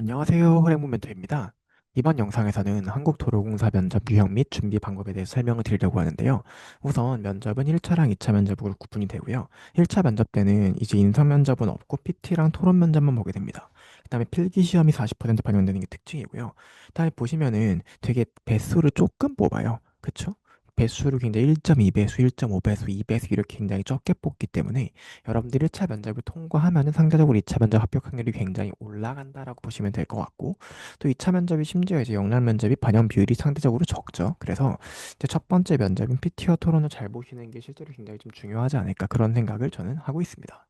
안녕하세요. 호랭문 멘토입니다. 이번 영상에서는 한국도로공사 면접 유형 및 준비 방법에 대해서 설명을 드리려고 하는데요. 우선 면접은 1차랑 2차 면접으로 구분이 되고요. 1차 면접 때는 이제 인성 면접은 없고 PT랑 토론 면접만 보게 됩니다. 그 다음에 필기 시험이 40% 반영되는 게 특징이고요. 다음에 보시면은 되게 배수를 조금 뽑아요. 그쵸? 배수를 굉장히 1.2배수, 1.5배수, 2배수 이렇게 굉장히 적게 뽑기 때문에 여러분들이 1차 면접을 통과하면은 상대적으로 2차 면접 합격 확률이 굉장히 올라간다라고 보시면 될 것 같고 또 2차 면접이 심지어 이제 영락 면접이 반영 비율이 상대적으로 적죠. 그래서 이제 첫 번째 면접인 PT와 토론을 잘 보시는 게 실제로 굉장히 좀 중요하지 않을까 그런 생각을 저는 하고 있습니다.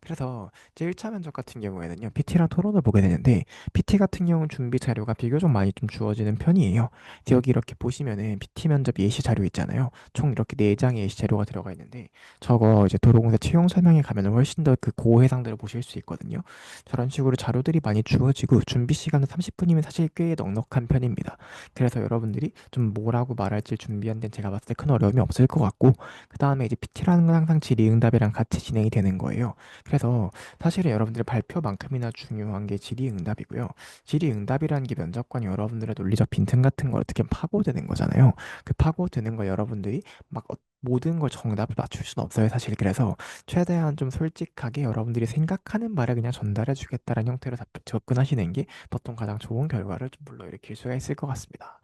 그래서 제 1차 면접 같은 경우에는요, PT랑 토론을 보게 되는데, PT 같은 경우는 준비 자료가 비교적 많이 좀 주어지는 편이에요. 여기 이렇게 보시면은 PT 면접 예시 자료 있잖아요. 총 이렇게 4장의 예시 자료가 들어가 있는데, 저거 이제 도로공사 채용 설명에 가면은 훨씬 더 그 고해상들을 보실 수 있거든요. 저런 식으로 자료들이 많이 주어지고, 준비 시간은 30분이면 사실 꽤 넉넉한 편입니다. 그래서 여러분들이 좀 뭐라고 말할지 준비한 데는 제가 봤을 때 큰 어려움이 없을 것 같고, 그 다음에 이제 PT라는 건 항상 질의응답이랑 같이 진행이 되는 거예요. 그래서 사실은 여러분들의 발표만큼이나 중요한 게 질의응답이고요. 질의응답이라는 게 면접관이 여러분들의 논리적 빈틈 같은 걸 어떻게 파고드는 거잖아요. 그 파고드는 거 여러분들이 막 어- 모든 걸 정답을 맞출 수는 없어요, 사실. 그래서 최대한 좀 솔직하게 여러분들이 생각하는 말을 그냥 전달해 주겠다는 형태로 답- 접근하시는 게 보통 가장 좋은 결과를 좀 불러일으킬 수가 있을 것 같습니다.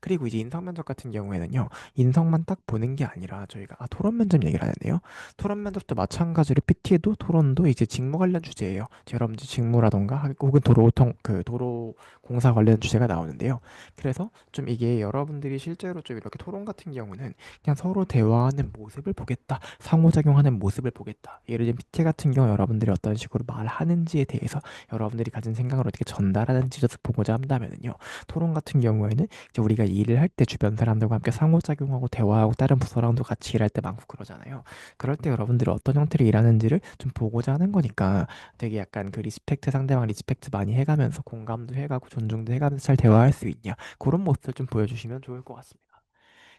그리고 이제 인성 면접 같은 경우에는요, 인성만 딱 보는 게 아니라 저희가 아, 토론 면접 얘기를 하는데요. 토론 면접도 마찬가지로 PT에도 토론도 이제 직무 관련 주제예요. 여러분들 직무라던가 하- 혹은 도로 통 그 도로 공사 관련 주제가 나오는데요. 그래서 좀 이게 여러분들이 실제로 좀 이렇게 토론 같은 경우는 그냥 서로 대화하는 모습을 보겠다, 상호작용하는 모습을 보겠다. 예를 들면 PT 같은 경우 여러분들이 어떤 식으로 말하는지에 대해서 여러분들이 가진 생각을 어떻게 전달하는지를 보고자 한다면은요. 토론 같은 경우에는 이제 우리가 일을 할 때 주변 사람들과 함께 상호작용하고 대화하고 다른 부서랑도 같이 일할 때 많고 그러잖아요. 그럴 때 여러분들이 어떤 형태로 일하는지를 좀 보고자 하는 거니까 되게 약간 그 리스펙트 상대방 리스펙트 많이 해가면서 공감도 해가고 존중도 해가면서 잘 대화할 수 있냐 그런 모습을 좀 보여주시면 좋을 것 같습니다.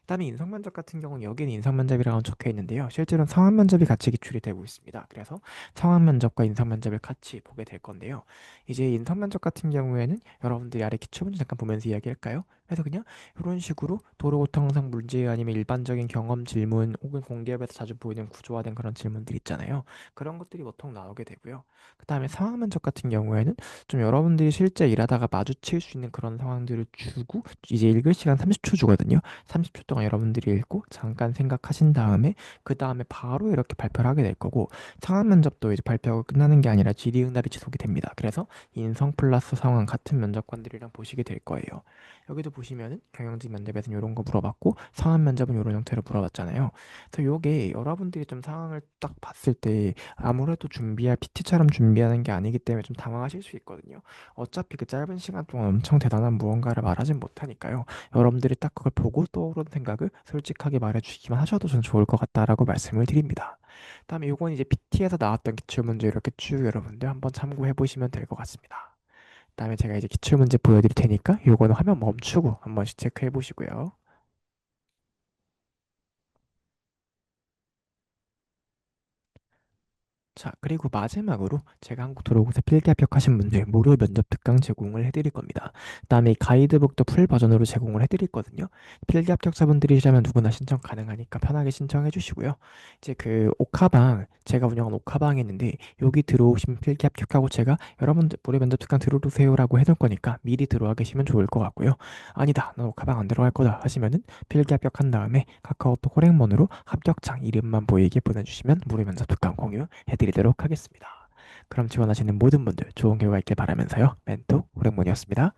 그다음에 인성 면접 같은 경우는 여기는 인성 면접이라고 적혀 있는데요. 실제로는 상황 면접이 같이 기출이 되고 있습니다. 그래서 상황 면접과 인성 면접을 같이 보게 될 건데요. 이제 인성 면접 같은 경우에는 여러분들이 아래 기출 문제 잠깐 보면서 이야기할까요? 그래서 그냥 이런 식으로 도로교통상 문제 아니면 일반적인 경험 질문 혹은 공기업에서 자주 보이는 구조화된 그런 질문들 있잖아요. 그런 것들이 보통 나오게 되고요. 그다음에 상황 면접 같은 경우에는 좀 여러분들이 실제 일하다가 마주칠 수 있는 그런 상황들을 주고 이제 읽을 시간 30초 주거든요. 30초 동안 여러분들이 읽고 잠깐 생각하신 다음에 그 다음에 바로 이렇게 발표를 하게 될 거고 상황 면접도 이제 발표가 끝나는 게 아니라 질의응답이 지속이 됩니다. 그래서 인성 플러스 상황 같은 면접관들이랑 보시게 될 거예요. 여기도 보시면은 경영직 면접에서는 이런 거 물어봤고 상황 면접은 이런 형태로 물어봤잖아요. 그래서 요게 여러분들이 좀 상황을 딱 봤을 때 아무래도 준비할 PT처럼 준비하는 게 아니기 때문에 좀 당황하실 수 있거든요. 어차피 그 짧은 시간 동안 엄청 대단한 무언가를 말하진 못하니까요. 여러분들이 딱 그걸 보고 떠오른 생각 을 솔직하게 말해주시기만 하셔도 저는 좋을 것 같다라고 말씀을 드립니다. 다음에 요건 이제 PT에서 나왔던 기출문제 이렇게 쭉 여러분들 한번 참고해 보시면 될 것 같습니다. 다음에 제가 이제 기출문제 보여드릴 테니까 요거는 화면 멈추고 한 번씩 체크해 보시고요. 자, 그리고 마지막으로 제가 한국 도로공사 필기 합격하신 분들 무료 면접 특강 제공을 해드릴 겁니다. 그다음에 이 가이드북도 풀 버전으로 제공을 해드릴 거든요. 필기 합격자분들이시라면 누구나 신청 가능하니까 편하게 신청해 주시고요. 이제 그 오카방 제가 운영한 오카방이 있는데 여기 들어오시면 필기 합격하고 제가 여러분들 무료 면접 특강 들어오세요라고 해놓을 거니까 미리 들어와 계시면 좋을 것 같고요. 아니다, 나 오카방 안 들어갈 거다 하시면은 필기 합격한 다음에 카카오톡 호랭몬으로 합격장 이름만 보이게 보내주시면 무료 면접 특강 공유해 드리도록 하겠습니다. 그럼 지원하시는 모든 분들 좋은 결과 있길 바라면서요. 멘토 호랭몬이었습니다.